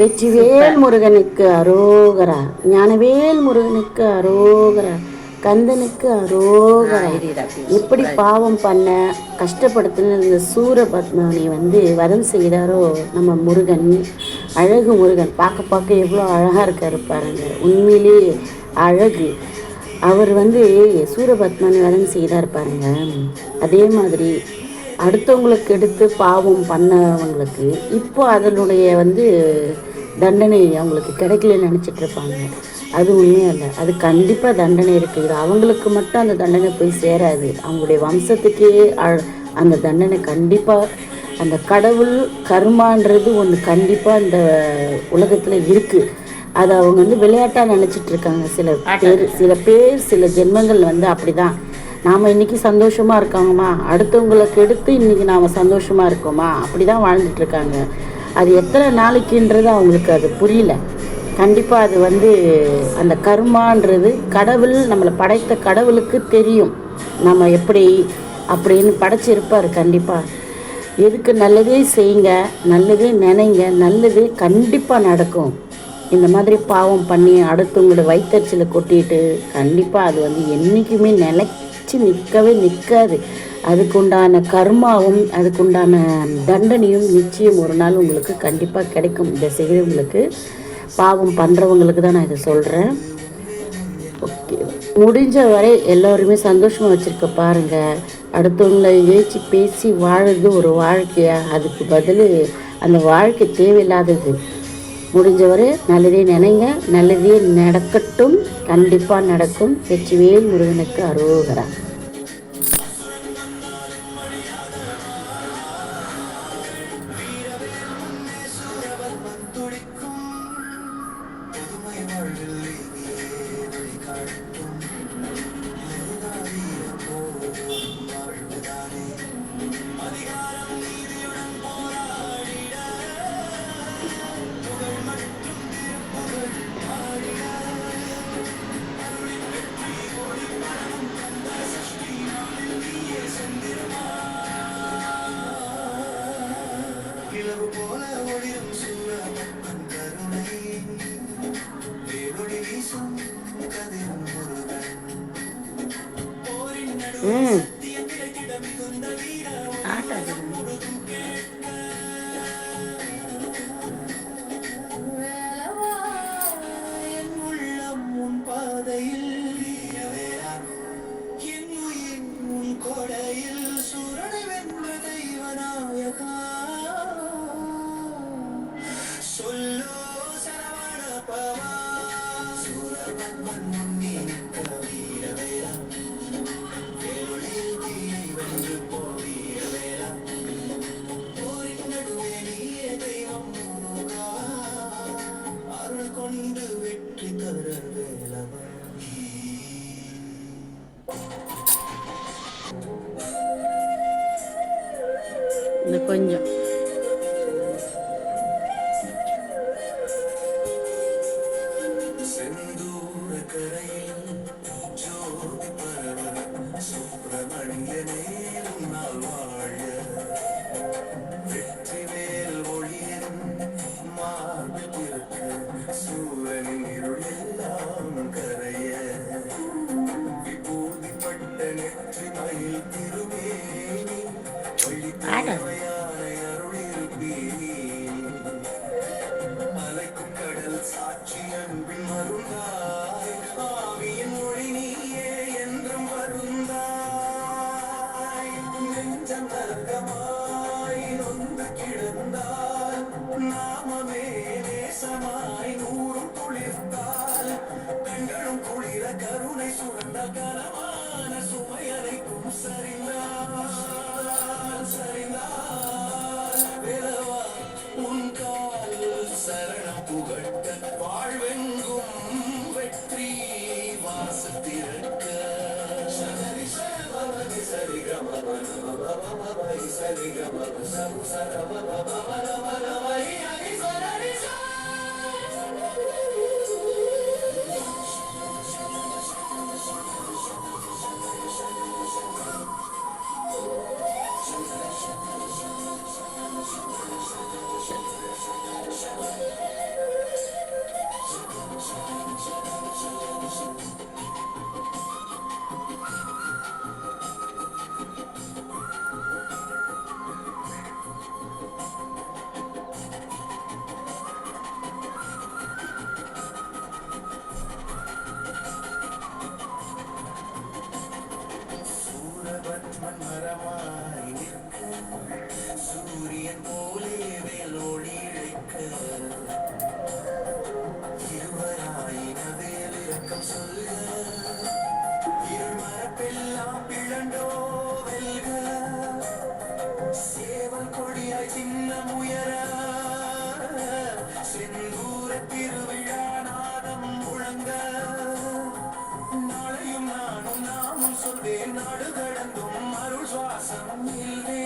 வெற்றிவேல் முருகனுக்கு அரோகரா ஞானவேல் முருகனுக்கு அரோகரா கந்தனுக்கு அரோகரா. எப்படி பாவம் பண்ண கஷ்டப்படுத்தின இந்த சூரபத்மனை வந்து வதம் செய்தாரோ நம்ம முருகன் அழகு முருகன். பார்க்க பார்க்க எவ்வளோ அழகாக இருக்காரு பாருங்க. உண்மையிலேயே அழகு. அவர் வந்து சூரபத்மனை வதம் செய்தார் பாருங்க. அதே மாதிரி அடுத்தவங்களுக்கு எடுத்து பாவம் பண்ணவங்களுக்கு இப்போ அதனுடைய வந்து தண்டனை அவங்களுக்கு கிடைக்கலன்னு நினச்சிட்டு இருப்பாங்க. அது உண்மையும் இல்லை. அது கண்டிப்பாக தண்டனை இருக்குது இது அவங்களுக்கு மட்டும் அந்த தண்டனை போய் சேராது. அவங்களுடைய வம்சத்துக்கே அ- அந்த தண்டனை கண்டிப்பாக அந்த கடவுள் கர்மான்றது ஒன்று கண்டிப்பாக இந்த உலகத்தில் இருக்குது அதை அவங்க வந்து விளையாட்டாக நினச்சிட்டு இருக்காங்க. சில பேர் சில பேர் சில ஜென்மங்கள் வந்து அப்படிதான். நாம் இன்னைக்கு சந்தோஷமா இருக்காங்கம்மா அடுத்தவங்களுக்கு எடுத்து இன்னைக்கு நாம் சந்தோஷமா இருக்கோமா? அப்படி தான் வாழ்ந்துட்டு இருக்காங்க. அது எத்தனை நாளைக்குன்றது அவங்களுக்கு அது புரியல. கண்டிப்பாக அது வந்து அந்த கர்மான்றது கடவுள் நம்மளை படைத்த கடவுளுக்கு தெரியும். நம்ம எப்படி அப்படின்னு படைச்சிருப்பார் கண்டிப்பாக எதுக்கு நல்லதே செய்யுங்க நல்லதே நினைங்க நல்லது கண்டிப்பாக நடக்கும். இந்த மாதிரி பாவம் பண்ணி அடுத்தவங்களோட வயிற்றுச்சலை கொட்டிட்டு கண்டிப்பாக அது வந்து என்றைக்குமே நினைச்சி நிற்கவே நிற்காது அதுக்குண்டான கர்மாவும் அதுக்குண்டான தண்டனையும் நிச்சயம் ஒரு நாள் உங்களுக்கு கண்டிப்பாக கிடைக்கும். இதை செய்கிறவங்களுக்கு பாவம் பண்ணுறவங்களுக்கு தான் நான் இதை சொல்கிறேன் ஓகே. முடிஞ்ச வரை எல்லோருமே சந்தோஷமாக வச்சுருக்க பாருங்கள் அடுத்தவங்களை ஏச்சி பேசி வாழுறது ஒரு வாழ்க்கையாக அதுக்கு பதில் அந்த வாழ்க்கை தேவையில்லாதது. முடிஞ்ச வரை நல்லதே நினைங்க. நல்லதே நடக்கட்டும். கண்டிப்பாக நடக்கும். வெற்றிவேல் முருகனுக்கு அரோகரா. ம். ஆட்டாது என் உயிர் உன் கொடையில் சூரனை வென்ற தெய்வநாயகா ഇത് കൊഞ്ചം സൂര്യനിരുളെല്ലാം കരയേ அருளிருப்பீனி அலைக்கும் கடல் சாட்சி அன்பின் மருந்தாய் ஆவியின் மொழி நீயே என்றும் வருந்தாய். நெஞ்சம் நரகமாய் Sarigama, Sarigama, Sarigama, Sarigama, Sarigama, Sarigama, Sarigama, Sarigama, Sarigama, Sarigama, Sarigama, Sarigama, Sarigama, Sarigama, Sarigama, சொல்வேன் நாடு கடந்தும் அருள் சுவாசம். இல்லை